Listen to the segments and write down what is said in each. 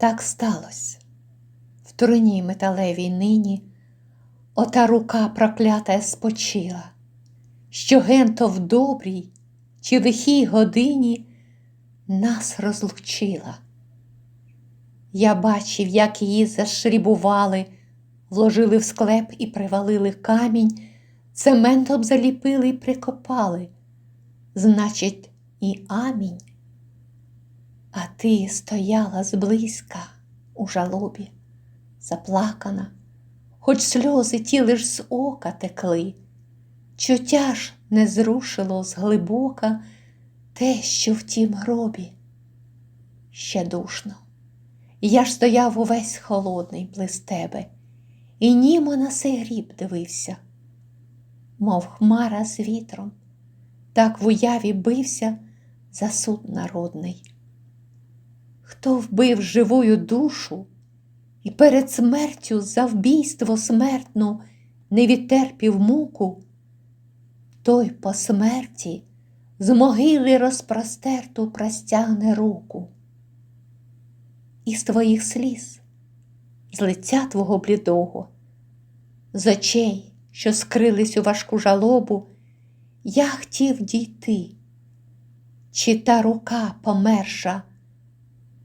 Так сталося. В труні металевій нині ота рука проклята спочила, що генто в добрій чи лихій годині нас розлучила. Я бачив, як її зашрібували, вложили в склеп і привалили камінь, цементом заліпили і прикопали. Значить, і амінь. А ти стояла зблизька у жалобі, заплакана, хоч сльози ті лиш з ока текли, чуття ж не зрушило зглибока те, що в тім гробі. Ще душно. Я ж стояв увесь холодний близ тебе, і німо на сей гріб дивився, мов хмара з вітром, так в уяві бився за суд народний. Хто вбив живую душу і перед смертю за вбійство смертну не відтерпів муку, той по смерті з могили розпростерту простягне руку. І з твоїх сліз, з лиця твого блідого, з очей, що скрились у важку жалобу, я хотів дійти, чи та рука померша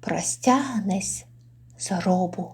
простягнесь з робу.